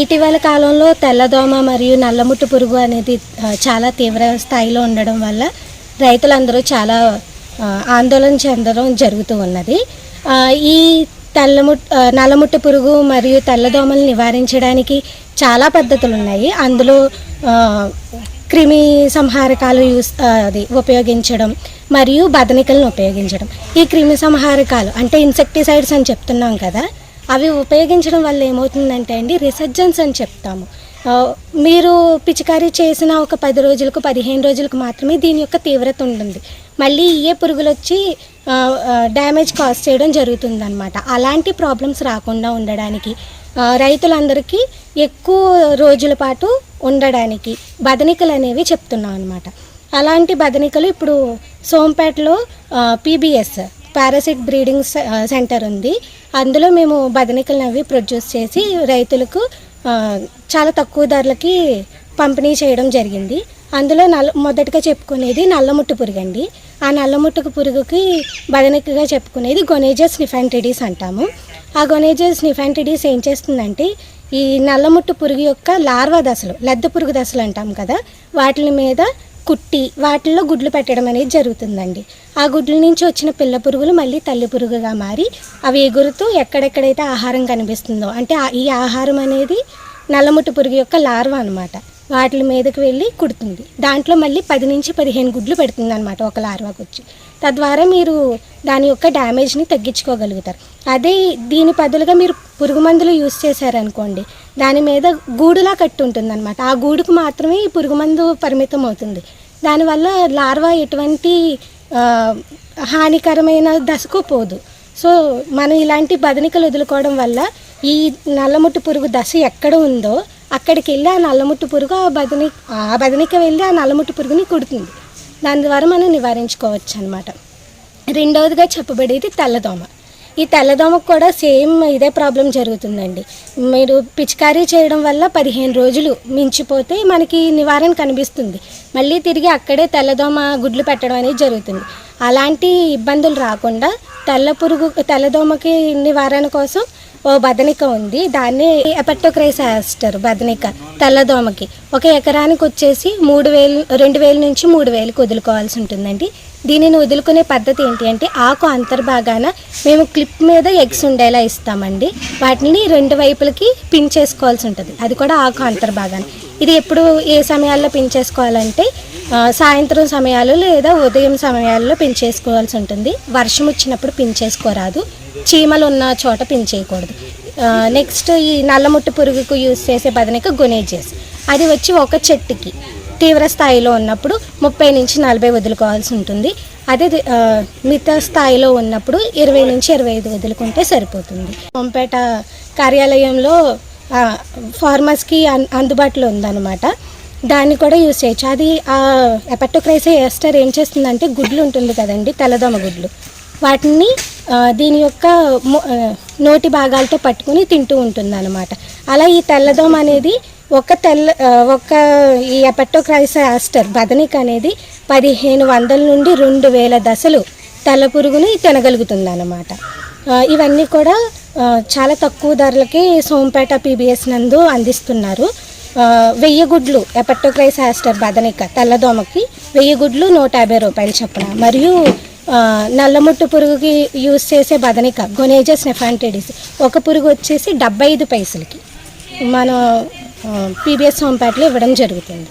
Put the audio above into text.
ఇటీవల కాలంలో తెల్లదోమ మరియు నల్లముట్టు పురుగు అనేది చాలా తీవ్ర స్థాయిలో ఉండడం వల్ల రైతులందరూ చాలా ఆందోళన చెందడం జరుగుతూ ఉన్నది. ఈ తెల్లముట్ నల్లముట్టు పురుగు మరియు తెల్లదోమలు నివారించడానికి చాలా పద్ధతులు ఉన్నాయి అందులో క్రిమి సంహారకాలు యూస్ అది ఉపయోగించడం మరియు బదనికలను ఉపయోగించడం. ఈ క్రిమి సంహారకాలు అంటే ఇన్సెక్టిసైడ్స్ అని చెప్తున్నాం కదా అవి ఉపయోగించడం వల్ల ఏమవుతుందంటే అండి రిసర్జెన్స్ అని చెప్తాము. మీరు పిచికారీ చేసిన ఒక పది రోజులకు పదిహేను రోజులకు మాత్రమే దీని యొక్క తీవ్రత ఉంటుంది. మళ్ళీ ఇయే పురుగులు వచ్చి డ్యామేజ్ కాజ్ చేయడం జరుగుతుందన్నమాట. అలాంటి ప్రాబ్లమ్స్ రాకుండా ఉండడానికి రైతులందరికీ ఎక్కువ రోజుల పాటు ఉండడానికి బదనికలు అనేవి చెప్తున్నాం అనమాట అలాంటి బదనికలు ఇప్పుడు సోంపేటలో పీబీఎస్ పారాసిట్ బ్రీడింగ్ సెంటర్ ఉంది. అందులో మేము బదనికలను అవి ప్రొడ్యూస్ చేసి రైతులకు చాలా తక్కువ ధరలకి పంపిణీ చేయడం జరిగింది. అందులో నల్ల మొదటగా చెప్పుకునేది నల్లముట్టు పురుగు అండి. ఆ నల్లముట్టుకు పురుగుకి బదనికగా చెప్పుకునేది గొనేజస్ నిఫాంటిడీస్ అంటాము. ఆ గొనేజస్ నిఫాంటిడీస్ ఏం చేస్తుందంటే ఈ నల్లముట్టు పురుగు యొక్క లార్వా దశలు లద్ద పురుగు దశలు అంటాం కదా వాటి మీద కుట్టి వాటిల్లో గుడ్లు పెట్టడం అనేది జరుగుతుందండి. ఆ గుడ్ల నుంచి వచ్చిన పిల్ల పురుగులు మళ్ళీ తల్లి పురుగుగా మారి అవి ఎగురుతూ ఎక్కడెక్కడైతే ఆహారం కనిపిస్తుందో అంటే ఈ ఆహారం అనేది నల్లముట్టు పురుగు యొక్క లార్వా అనమాట వాటి మీదకి వెళ్ళి కుడుతుంది. దాంట్లో మళ్ళీ పది నుంచి పదిహేను గుడ్లు పెడుతుంది అనమాట ఒక లార్వాకి వచ్చి తద్వారా మీరు దాని యొక్క డ్యామేజ్ని తగ్గించుకోగలుగుతారు. అదే దీని బదులుగా మీరు పురుగు మందులు యూస్ చేశారనుకోండి దాని మీద గూడులా కట్టి ఉంటుంది అనమాట ఆ గూడుకు మాత్రమే ఈ పురుగు మందు పరిమితం అవుతుంది దానివల్ల లార్వా ఎటువంటి హానికరమైన దశకు పోదు. సో మనం ఇలాంటి బదనికలు వదులుకోవడం వల్ల ఈ నల్లముట్టు పురుగు దశ ఎక్కడ ఉందో అక్కడికి వెళ్ళి ఆ నల్లముట్టు పురుగు ఆ బదని ఆ బదనిక వెళ్ళి ఆ నల్లముట్టు పురుగుని కుడుతుంది. దాని ద్వారా మనం నివారించుకోవచ్చు అనమాట రెండవదిగా చెప్పబడేది తెల్లదోమ. ఈ తెల్లదోమకు కూడా సేమ్ ఇదే ప్రాబ్లం జరుగుతుందండి. మీరు పిచికారీ చేయడం వల్ల పదిహేను రోజులు మించిపోతే మనకి నివారణ కనిపిస్తుంది. మళ్ళీ తిరిగి అక్కడే తెల్లదోమ గుడ్లు పెట్టడం అనేది జరుగుతుంది. అలాంటి ఇబ్బందులు రాకుండా తెల్ల పురుగు తెల్లదోమకి నివారణ కోసం ఓ బదనిక ఉంది. దాన్ని ఎపెట్టోక్రైస్ వేస్తారు బదనిక తెల్లదోమకి. ఒక ఎకరానికి వచ్చేసి మూడు వేలు రెండు వేల నుంచి మూడు వేలకు వదులుకోవాల్సి ఉంటుందండి. దీనిని వదులుకునే పద్ధతి ఏంటి అంటే ఆకు అంతర్భాగాన మేము క్లిప్ మీద ఎగ్స్ ఉండేలా ఇస్తామండి. వాటిని రెండు వైపులకి పిన్ చేసుకోవాల్సి ఉంటుంది. అది కూడా ఆకు అంతర్భాగాన. ఇది ఎప్పుడు ఏ సమయాల్లో పిన్ చేసుకోవాలంటే సాయంత్రం సమయాలు లేదా ఉదయం సమయాల్లో పెంచేసుకోవాల్సి ఉంటుంది. వర్షం వచ్చినప్పుడు పెంచేసుకోరాదు. చీమలు ఉన్న చోట పెంచేయకూడదు. నెక్స్ట్ ఈ నల్లముట్టు పురుగుకు యూజ్ చేసే బదనిక గొనేజెస్. అది వచ్చి ఒక చెట్టుకి తీవ్ర స్థాయిలో ఉన్నప్పుడు ముప్పై నుంచి నలభై వదులుకోవాల్సి ఉంటుంది. అదే మిత స్థాయిలో ఉన్నప్పుడు ఇరవై నుంచి ఇరవై ఐదు వదులుకుంటే సరిపోతుంది. సోంపేట కార్యాలయంలో ఫార్మర్స్కి అన్- అందుబాటులో ఉందన్నమాట. దాన్ని కూడా యూస్ చేయొచ్చు. అది ఆ ఎపటోక్రైసే ఎస్టర్ ఏం చేస్తుందంటే గుడ్లు ఉంటుంది కదండి తెల్లదోమ గుడ్లు. వాటిని దీని యొక్క నోటి భాగాలతో పట్టుకుని తింటూ ఉంటుంది అనమాట అలా ఈ తెల్లదోమ అనేది ఒక తెల్ల ఒక ఈ ఎపటోక్రైస్ యాస్టర్ బదనిక్ అనేది పదిహేను వందల నుండి రెండు వేల దశలు తెల్ల పురుగుని తినగలుగుతుంది అనమాట ఇవన్నీ కూడా చాలా తక్కువ ధరలకి సోంపేట పీబీఎస్ నందు అందిస్తున్నారు. వెయ్యి గుడ్లు ఎపట్టోక్రైస్ హాస్టర్ బదనిక తెల్లదోమకి వెయ్యి గుడ్లు నూట యాభై రూపాయలు చొప్పున. మరియు నల్లముట్టు పురుగుకి యూస్ చేసే బదనిక గొనేజస్ నెఫాంటిడిస్ ఒక పురుగు వచ్చేసి డెబ్బై ఐదు పైసలకి. మన పీబీఎస్ హోంపేటలో ఇవ్వడం జరుగుతుంది.